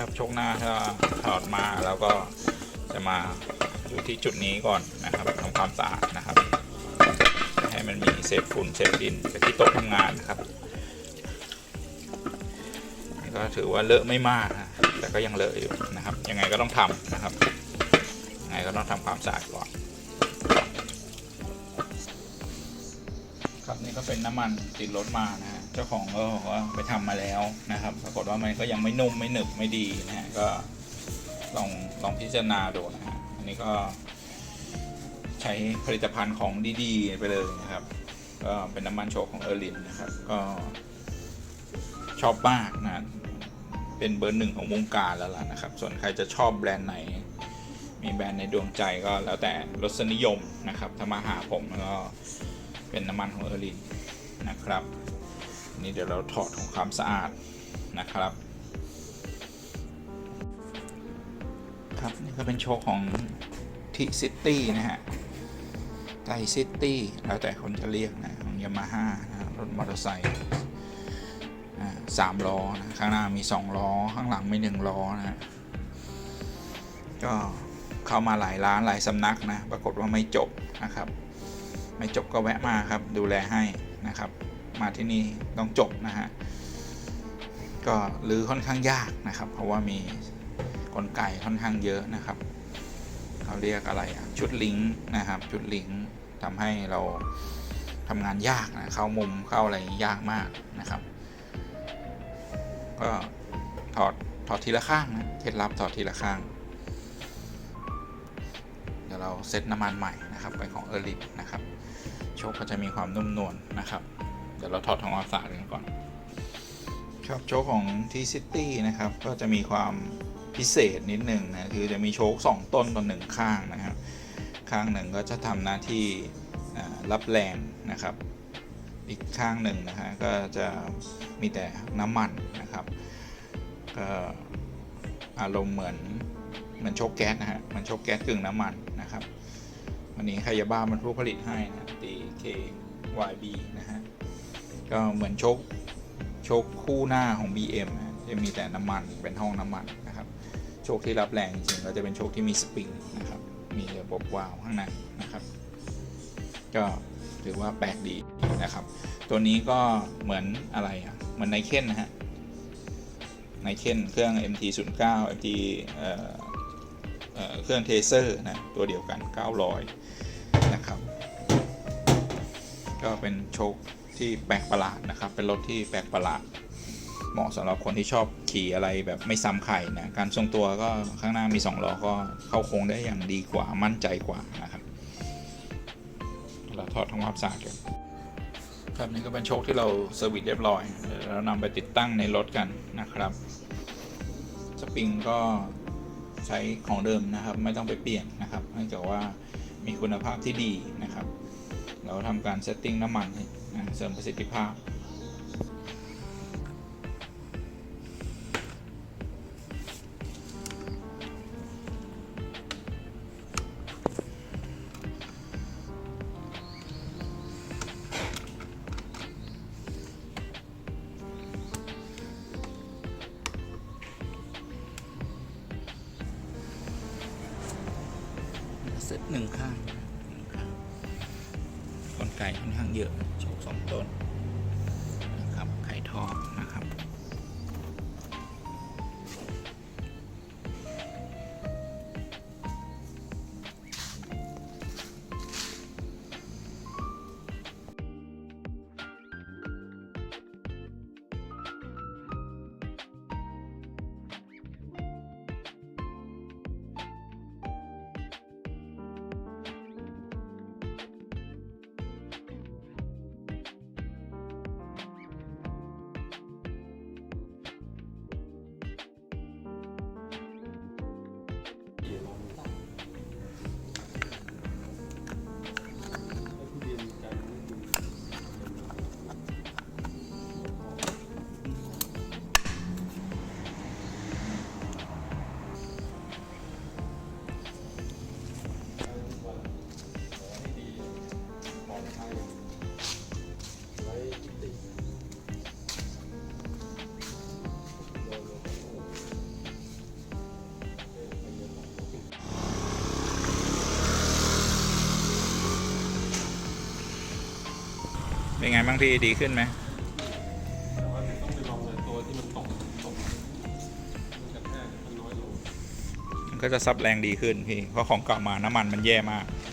ครับชกหน้าถ้าถอดมาแล้วก็จะมาอยู่ที่จุดนี้ก่อนนะครับทำความสะอาดนะครับ ให้มันมีเศษฝุ่นเศษดินไปที่โต๊ะทำงานนะครับก็ถือว่าเลอะไม่มากนะแต่ก็ยังเลอะอยู่นะครับ ยังไงก็ต้องทำนะครับยังไงก็ต้องทำความสะอาดก่อนครับนี่ก็เป็นน้ำมันติดรถมานะฮะ เจ้าของก็บอกว่าไปทำมาแล้วนะครับ ปรากฏว่ามันก็ยังไม่นุ่มไม่หนึบไม่ดีนะฮะก็ลองลองพิจารณาดูนะฮะอันนี้ก็ใช้ผลิตภัณฑ์ของดีๆ ไปเลยนะครับ ก็เป็นน้ำมันโชกของเออร์ลินนะครับ ก็ชอบมากนะเป็นเบอร์หนึ่งของวงการแล้วล่ะนะครับ ส่วนใครจะชอบแบรนด์ไหน มีแบรนด์ในดวงใจก็แล้วแต่รสนิยมนะครับถ้ามาหาผมก็เป็นน้ำมันของเออร์ลินนะครับ นี้เดี๋ยวเราถอดของความสะอาดนะครับ ครับนี่ก็เป็นโชว์ของทีซิตี้นะฮะไทซิตี้แล้วแต่คนจะเรียกนะของยามาฮ่านะรถมอเตอร์ไซค์สามล้อนะข้างหน้ามีสองล้อ ข้างหลังมีหนึ่งล้อนะก็เข้ามาหลายร้านหลายสำนักนะ ปรากฏว่าไม่จบนะครับ ไม่จบก็แวะมาครับดูแลให้นะครับ มาที่นี่ต้องจบนะฮะก็รื้อค่อนข้างยากนะครับ เพราะว่ามีกลไกค่อนข้างเยอะนะครับเขาเรียกอะไรอะชุดลิงก์นะครับ ชุดลิงก์ทำให้เราทำงานยากนะเข้ามุมเข้าอะไรยากมากนะครับ ก็ถอดถอดทีละข้างนะเคล็ดลับถอดทีละข้าง เดี๋ยวเราเซตน้ำมันใหม่นะครับเป็นของเออร์ลินะครับโชคก็จะมีความนุ่มนวลนะครับ เดี๋ยวเราถอดทองอสากันก่อน ครับโชคของ T City นะครับ ก็จะมีความพิเศษนิดหนึ่งนะ คือจะมีโชค 2 ต้นต่อหนึ่งข้างนะครับ ข้างหนึ่งก็จะทำหน้าที่รับแรงนะครับ อีกข้างหนึ่งนะฮะก็จะมีแต่น้ำมันนะครับ ก็อารมณ์เหมือนมือนโชคแก๊สนะฮะ มันโชคแก๊สกึ่งน้ำมันนะครับ วันนี้ไคยาบ้ามันผู้ผลิตให้นะ DKYB นะฮะ ก็เหมือนโชคโชคคู่หน้าของ BM จะมีแต่น้ำมันเป็นห้องน้ำมันนะครับ โชคที่รับแรงจริงๆก็จะเป็นโชคที่มีสปริงนะครับ มีระบบวาล์วข้างในนะครับ ก็ถือว่าแปลกดีนะครับ ตัวนี้ก็เหมือนอะไรอะ เหมือนไนเคนนะฮะไนเคนเครื่อง MT09 MT เอ่อเอ่อเครื่องเทเซอร์นะตัวเดียวกัน 900 นะครับ ก็เป็นโชค ที่แปลกประหลาดนะครับ เป็นรถที่แปลกประหลาด เหมาะสำหรับคนที่ชอบขี่อะไรแบบไม่ซ้ำใครนะ การทรงตัวก็ข้างหน้ามี2ล้อก็เข้าโค้งได้อย่างดีกว่ามั่นใจกว่านะครับเราถอดทำความสะอาดกันครับนี่ก็เป็นโชคที่เราเซอร์วิสเรียบร้อยเดี๋ยวเรานำไปติดตั้งในรถกันนะครับ สปริงก็ใช้ของเดิมนะครับ ไม่ต้องไปเปลี่ยนนะครับเนื่องจากว่ามีคุณภาพที่ดีนะครับ เราทำการเซตติ้งน้ำมันให้เสริมประสิทธิภาพเซตหนึ่งข้างหนึ่งข้าง ไกค่อนข้างเยอะชกสองต้นนะครับไข่ทองนะครับ เป็นไงบ้างพี่ดีขึ้นไหมแต่ว่าต้องไปลองเลยตัวที่มันตกตกมันกระแทกมันน้อยลงมันก็จะซับแรงดีขึ้นพี่เพราะของเก่ามาน้ำมันมันแย่มากอ